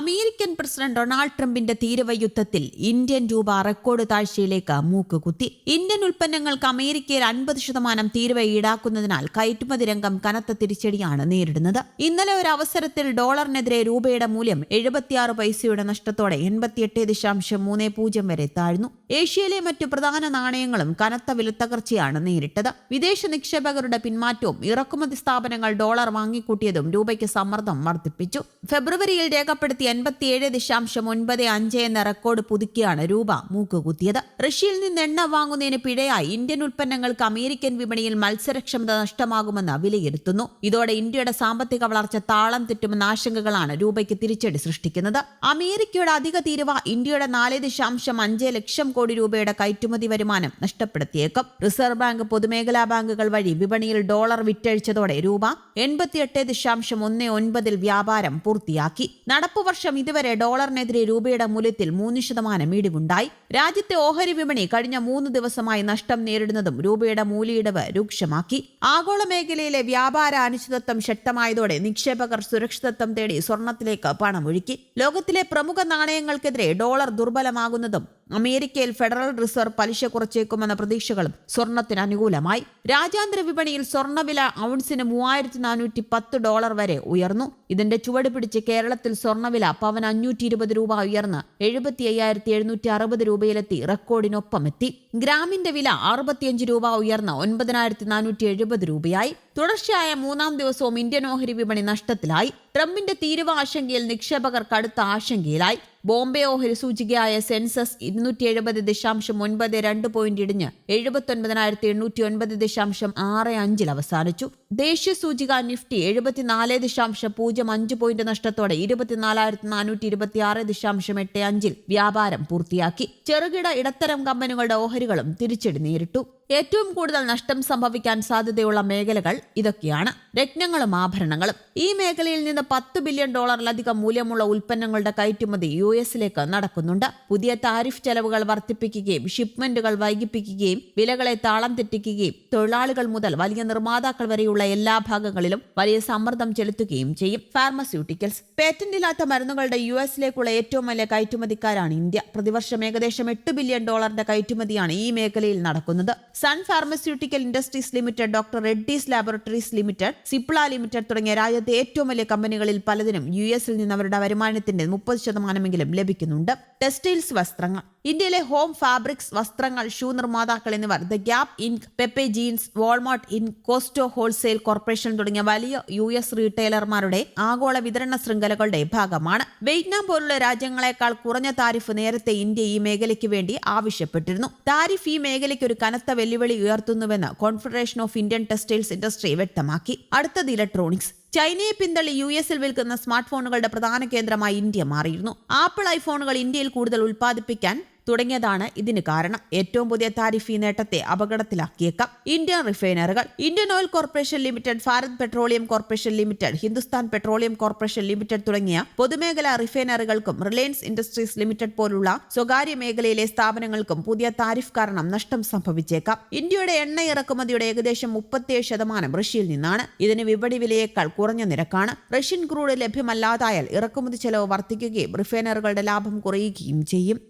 American president Donald ട്രംപിന്റെ തീരവയുദ്ധത്തിൽ Indian രൂപ റെക്കോർഡ് താഴ്ചയിലേക്ക് മൂക്കുകുത്തി ഇന്ത്യൻ ഉൽപ്പന്നങ്ങൾക്ക് അമേരിക്കയിൽ അൻപത് ശതമാനം തീരുവ ഈടാക്കുന്നതിനാൽ കയറ്റുമതി രംഗം കനത്ത തിരിച്ചടിയാണ് നേരിടുന്നത്. ഇന്നലെ ഒരു അവസരത്തിൽ ഡോളറിനെതിരെ രൂപയുടെ മൂല്യം എഴുപത്തിയാറ് പൈസയുടെ നഷ്ടത്തോടെ എൺപത്തിയെട്ട് ദശാംശം മൂന്ന് പൂജ്യം വരെ താഴ്ന്നു. ഏഷ്യയിലെ മറ്റു പ്രധാന നാണയങ്ങളും കനത്ത വിലത്തകർച്ചയാണ് നേരിട്ടത്. വിദേശ നിക്ഷേപകരുടെ പിന്മാറ്റവും ഇറക്കുമതി സ്ഥാപനങ്ങൾ ഡോളർ വാങ്ങിക്കൂട്ടിയതും രൂപയ്ക്ക് സമ്മർദ്ദം വർദ്ധിപ്പിച്ചു. ഫെബ്രുവരിയിൽ രേഖപ്പെടുത്തിയ എൺപത്തിയേഴ് ദശാംശം ഒൻപത് അഞ്ച് എന്ന റെക്കോർഡ് പുതുക്കിയാണ് രൂപ മൂക്കുകുത്തിയത്. റഷ്യയിൽ നിന്ന് എണ്ണ വാങ്ങുന്നതിന് പിഴയായി ഇന്ത്യൻ ഉൽപ്പന്നങ്ങൾക്ക് അമേരിക്കൻ വിപണിയിൽ മത്സരക്ഷമത നഷ്ടമാകുമെന്ന് വിലയിരുത്തുന്നു. ഇതോടെ ഇന്ത്യയുടെ സാമ്പത്തിക വളർച്ച താളം തെറ്റുമെന്ന ആശങ്കകളാണ് രൂപയ്ക്ക് തിരിച്ചടി സൃഷ്ടിക്കുന്നത്. അമേരിക്കയുടെ അധിക തീരുവ ഇന്ത്യയുടെ നാല് ദശാംശം അഞ്ച് ലക്ഷം കോടി രൂപയുടെ കയറ്റുമതി വരുമാനം നഷ്ടപ്പെടുത്തിയേക്കും. റിസർവ് ബാങ്ക് പൊതുമേഖലാ ബാങ്കുകൾ വഴി വിപണിയിൽ ഡോളർ വിറ്റഴിച്ചതോടെ രൂപ എൺപത്തിയെട്ട് ദശാംശം ഒന്ന് ഒൻപതിൽ വ്യാപാരം പൂർത്തിയാക്കി. നടപ്പു ഇതുവരെ ഡോളറിനെതിരെ രൂപയുടെ മൂല്യത്തിൽ മൂന്ന് ശതമാനം ഇടിവുണ്ടായി. രാജ്യത്തെ ഓഹരി വിപണി കഴിഞ്ഞ മൂന്ന് ദിവസമായി നഷ്ടം നേരിടുന്നതും രൂപയുടെ മൂല്യയിടവ് രൂക്ഷമാക്കി. ആഗോള മേഖലയിലെ വ്യാപാര അനിശ്ചിതത്വം ശക്തമായതോടെ നിക്ഷേപകർ സുരക്ഷിതത്വം തേടി സ്വർണത്തിലേക്ക് പണമൊഴുക്കി. ലോകത്തിലെ പ്രമുഖ നാണയങ്ങൾക്കെതിരെ ഡോളർ ദുർബലമാകുന്നതും അമേരിക്കയിൽ ഫെഡറൽ റിസർവ് പലിശ കുറച്ചേക്കുമെന്ന പ്രതീക്ഷകളും സ്വർണത്തിന് അനുകൂലമായി. രാജ്യാന്തര വിപണിയിൽ സ്വർണവില ഔൺസിന് മൂവായിരത്തി നാനൂറ്റി പത്ത് ഡോളർ വരെ ഉയർന്നു. ഇതിന്റെ ചുവട് പിടിച്ച് കേരളത്തിൽ സ്വർണവില പവൻ അഞ്ഞൂറ്റി ഇരുപത് രൂപ ഉയർന്ന് എഴുപത്തി അയ്യായിരത്തി എഴുന്നൂറ്റി അറുപത് രൂപയിലെത്തി റെക്കോർഡിനൊപ്പം എത്തി ഗ്രാമിന്റെ വില അറുപത്തിയഞ്ച് രൂപ ഉയർന്ന് ഒൻപതിനായിരത്തി നാനൂറ്റി എഴുപത് രൂപയായി. തുടർച്ചയായ മൂന്നാം ദിവസവും ഇന്ത്യൻ ഓഹരി വിപണി നഷ്ടത്തിലായി. ട്രംപിന്റെ തീരുവ ആശങ്കയിൽ നിക്ഷേപകർ കടുത്ത ആശങ്കയിലായി. ബോംബെ ഓഹരി സൂചികയായ സെൻസസ് ഇരുന്നൂറ്റി എഴുപത് ദശാംശം ഒൻപത് രണ്ട് പോയിന്റ് ഇടിഞ്ഞ് എഴുപത്തൊൻപതിനായിരത്തി എണ്ണൂറ്റി ഒൻപത് ദശാംശം ആറ് അഞ്ചിൽ അവസാനിച്ചു. ദേശീയ സൂചിക നിഫ്റ്റി എഴുപത്തിനാല് ദശാംശം പൂജ്യം അഞ്ച് പോയിന്റ് നഷ്ടത്തോടെ ഇരുപത്തിനാലായിരത്തി നാനൂറ്റി ഇരുപത്തി ആറ് ദശാംശം എട്ട് അഞ്ചിൽ വ്യാപാരം പൂർത്തിയാക്കി. ചെറുകിട ഇടത്തരം കമ്പനികളുടെ ഓഹരികളും തിരിച്ചടി നേരിട്ടു. ഏറ്റവും കൂടുതൽ നഷ്ടം സംഭവിക്കാൻ സാധ്യതയുള്ള മേഖലകൾ ഇതൊക്കെയാണ്. രത്നങ്ങളും ആഭരണങ്ങളും. ഈ മേഖലയിൽ നിന്ന് പത്ത് ബില്യൺ ഡോളറിലധികം മൂല്യമുള്ള ഉൽപ്പന്നങ്ങളുടെ കയറ്റുമതി യു എസിലേക്ക് നടക്കുന്നുണ്ട്. പുതിയ താരിഫ് ചെലവുകൾ വർദ്ധിപ്പിക്കുകയും ഷിപ്മെന്റുകൾ വൈകിപ്പിക്കുകയും വിലകളെ താളം തെറ്റിക്കുകയും തൊഴിലാളികൾ മുതൽ വലിയ നിർമ്മാതാക്കൾ വരെയുള്ള എല്ലാ ഭാഗങ്ങളിലും വലിയ സമ്മർദ്ദം ചെലുത്തുകയും ചെയ്യും. ഫാർമസ്യൂട്ടിക്കൽസ് പേറ്റന്റ് ഇല്ലാത്ത മരുന്നുകളുടെ യു എസിലേക്കുള്ള ഏറ്റവും വലിയ കയറ്റുമതിക്കാരാണ് ഇന്ത്യ. പ്രതിവർഷം ഏകദേശം എട്ട് ബില്യൺ ഡോളറിന്റെ കയറ്റുമതിയാണ് ഈ മേഖലയിൽ നടക്കുന്നത്. Sun pharmaceutical industries limited doctor Reddy's laboratories limited Cipla limited തുടങ്ങിയ രാജ്യത്തെ ഏറ്റവും വലിയ കമ്പനികളിൽ പലതിനും യു എസിൽ നിന്ന് അവരുടെ വരുമാനത്തിന്റെ മുപ്പത് ശതമാനമെങ്കിലും ലഭിക്കുന്നുണ്ട്. ടെക്സ്റ്റൈൽസ് വസ്ത്രങ്ങൾ. ഇന്ത്യയിലെ ഹോം ഫാബ്രിക്സ് വസ്ത്രങ്ങൾ ഷൂ നിർമ്മാതാക്കൾ എന്നിവർ the Gap Inc Pepe Jeans Walmart in Costco wholesale corporation തുടങ്ങിയ വലിയ യു എസ് റീറ്റെയിലർമാരുടെ ആഗോള വിതരണ ശൃംഖലകളുടെ ഭാഗമാണ്. വിയറ്റ്നാം പോലുള്ള രാജ്യങ്ങളെക്കാൾ കുറഞ്ഞ താരിഫ് നേരത്തെ ഇന്ത്യ ഈ മേഖലയ്ക്ക് വേണ്ടി ആവശ്യപ്പെട്ടിരുന്നു. താരിഫ് ഈ മേഖലയ്ക്ക് ഒരു കനത്ത വെല്ലുവിളി ഉയർത്തുന്നുവെന്ന് confederation of Indian textiles industry വ്യക്തമാക്കി. അടുത്തത് ഇലക്ട്രോണിക്സ് ചൈനയെ പിന്തള്ളി യു എസിൽ വിൽക്കുന്ന സ്മാർട്ട് ഫോണുകളുടെ പ്രധാന കേന്ദ്രമായി ഇന്ത്യ മാറിയിരുന്നു. ആപ്പിൾ ഐഫോണുകൾ ഇന്ത്യയിൽ കൂടുതൽ ഉൽപ്പാദിപ്പിക്കാൻ തുടങ്ങിയതാണ് ഇതിന് കാരണം. ഏറ്റവും പുതിയ താരിഫ് ഈ നേട്ടത്തെ അപകടത്തിലാക്കിയേക്കാം. Indian റിഫൈനറുകൾ Indian oil corporation limited Bharat petroleum corporation limited Hindustan petroleum corporation limited തുടങ്ങിയ പൊതുമേഖലാ റിഫൈനറുകൾക്കും റിലയൻസ് ഇൻഡസ്ട്രീസ് ലിമിറ്റഡ് പോലുള്ള സ്വകാര്യ മേഖലയിലെ സ്ഥാപനങ്ങൾക്കും പുതിയ താരിഫ് കാരണം നഷ്ടം സംഭവിച്ചേക്കാം. ഇന്ത്യയുടെ എണ്ണ ഇറക്കുമതിയുടെ ഏകദേശം മുപ്പത്തിയേഴ് ശതമാനം റഷ്യയിൽ നിന്നാണ്. ഇതിന് വിപണി വിലയേക്കാൾ കുറഞ്ഞ നിരക്കാണ്. റഷ്യൻ ക്രൂഡ് ലഭ്യമല്ലാതായാൽ ഇറക്കുമതി ചെലവ് വർദ്ധിക്കുകയും റിഫൈനറുകളുടെ ലാഭം കുറയുകയും ചെയ്യും.